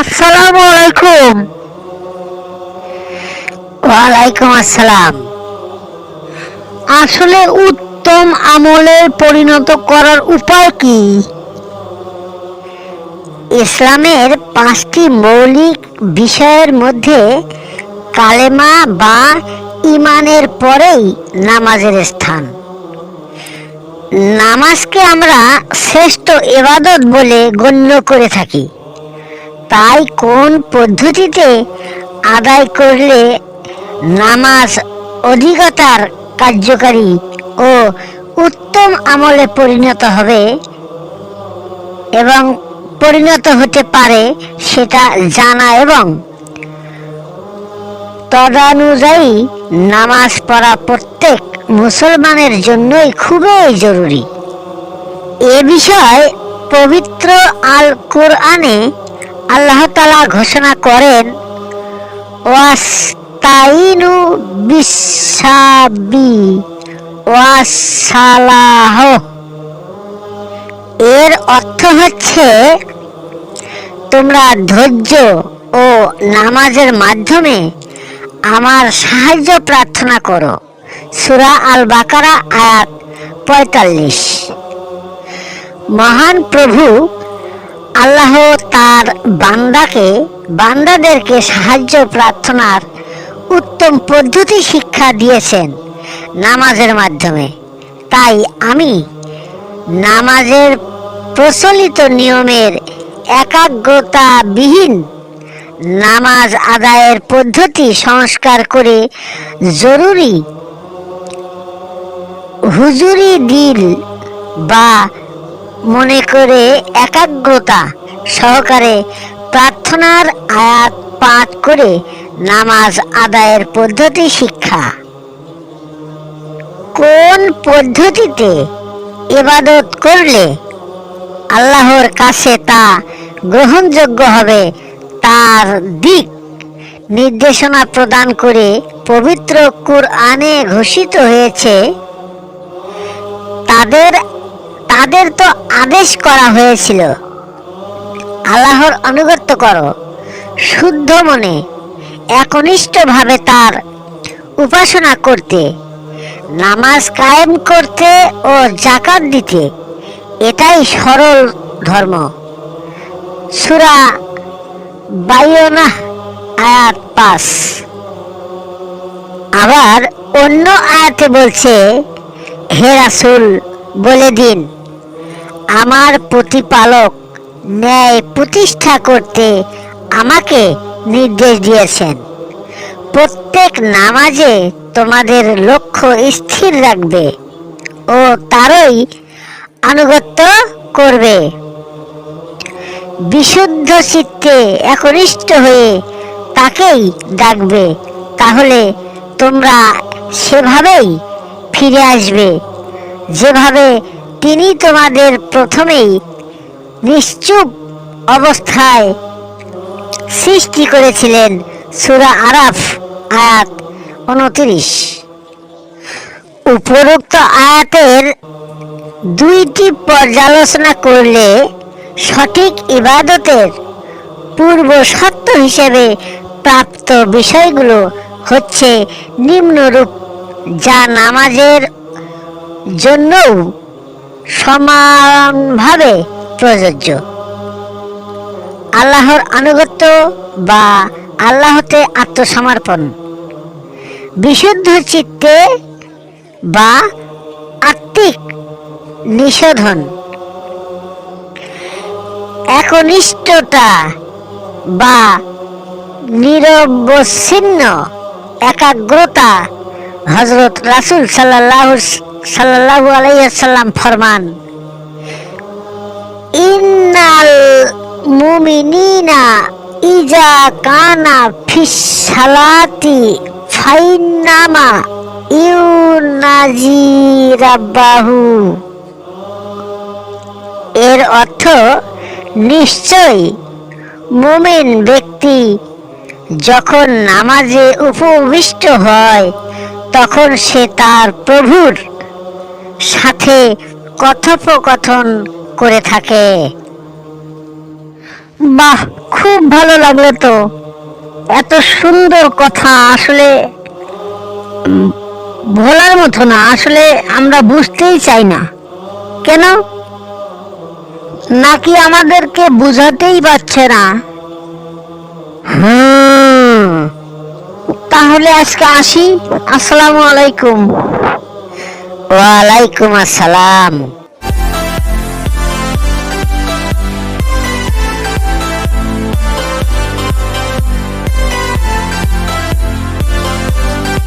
আসসালামু আলাইকুম। ওয়ালাইকুম আসসালাম। আসলে উত্তম আমলে পরিণত করার উপায় কি? ইসলামের পাঁচটি মৌলিক বিষয়ের মধ্যে কালেমা বা ইমানের পরেই নামাজের স্থান। নামাজকে আমরা শ্রেষ্ঠ এবাদত বলে গণ্য করে থাকি। তাই কোন পদ্ধতিতে আদায় করলে নামাজ অধিকতার কার্যকারী ও উত্তম আমলে পরিণত হবে এবং পরিণত হতে পারে সেটা জানা এবং তদানুযায়ী নামাজ পড়া প্রত্যেক মুসলমানের জন্যই খুবই জরুরি। এ বিষয় পবিত্র আল কোরআনে আল্লাহ তালা ঘোষণা করেন, ওয়াস্তাইনু বিসাবি ওয়াসালাহ। এর অর্থ হচ্ছে, তোমরা ধৈর্য ও নামাজের মাধ্যমে আমার সাহায্য প্রার্থনা করো। সুরা আল বাকারা আয়াত পঁয়তাল্লিশ। মহান প্রভু আল্লাহ তার বান্দাকে, বান্দাদেরকে সাহায্য, প্রার্থনার উত্তম পদ্ধতি শিক্ষা দিয়েছেন নামাজের মাধ্যমে। তাই আমি নামাজের প্রচলিত নিয়মের একাগ্রতাবিহীন নামাজ আদায়ের পদ্ধতি সংস্কার করে জরুরি হুজুরি দিল বা মনে করে একাগ্রতা সহকারে প্রার্থনার আয়াত পাঠ করে নামাজ আদায়ের পদ্ধতি শিক্ষা। কোন পদ্ধতিতে ইবাদত করলে আল্লাহর কাছে তা গ্রহণযোগ্য হবে তার দিক নির্দেশনা প্রদান করে পবিত্র কুরআনে ঘোষিত হয়েছে, তাদের তাদের তো আদেশ করা হয়েছিল। আল্লাহর আনুগত্য করো। শুদ্ধ মনে, একনিষ্ঠভাবে তার উপাসনা করতে, নামাজ কায়েম করতে ও জাকাত দিতে। এটাই সরল ধর্ম। সুরা বাইনা আয়াত পাস আবার অন্য আয়াতে বলছে, হে রাসূল, বলে দিন। আমার প্রতিপালক ন্যায় প্রতিষ্ঠা করতে আমাকে নির্দেশ দিয়েছেন। প্রত্যেক নামাজে তোমাদের লক্ষ্য স্থির রাখবে ও তারই আনুগত্য করবে। বিশুদ্ধ চিত্তে একনিষ্ঠ হয়ে তাকেই ডাকবে, তাহলে তোমরা সেভাবেই ফিরে আসবে। যেভাবে তিনি তোমাদের প্রথমেই নিশ্চুপ অবস্থায় সৃষ্টি করেছিলেন সুরা আরাফ, আয়াত উনত্রিশ। উপরোক্ত আয়াতের দুইটি পর্যালোচনা করলে সঠিক ইবাদতের পূর্ব সত্য হিসেবে প্রাপ্ত বিষয়গুলো হচ্ছে নিম্নরূপ, যা নামাজের জন্যও সমানভাবে প্রযোজ্য। আল্লাহর আনুগত্য বা আল্লাহতে আত্মসমর্পণ। বিশুদ্ধ চিত্তে বা আত্মিক নিশোধন একনিষ্ঠতা বা নিরবচ্ছিন্ন একাগ্রতা হজরত রাসুল সাল্লাহ সাল্লাহ আলাইসাল্লাম ফরমান, ইন্নাল মুমিনিনা ইজা কানা ফিস সালাতি ফাইন্নামা ইউনাজি রাব্বাহু। এর অর্থ নিশ্চয় মুমিন ব্যক্তি যখন নামাজে উপবিষ্ট হয়, তখন সে তার প্রভুর সাথে কথোপকথন করে থাকে। বাহ, খুব ভালো লাগল তো। এত সুন্দর কথা, আসলে ভোলার মতো না, আসলে আমরা বুঝতেই চাই না। কেন? নাকি আমাদেরকে বুঝাতেই পারছে না? তাহলে আজকে আসি। আসসালামু আলাইকুম। ওয়ালাইকুম আসসালাম।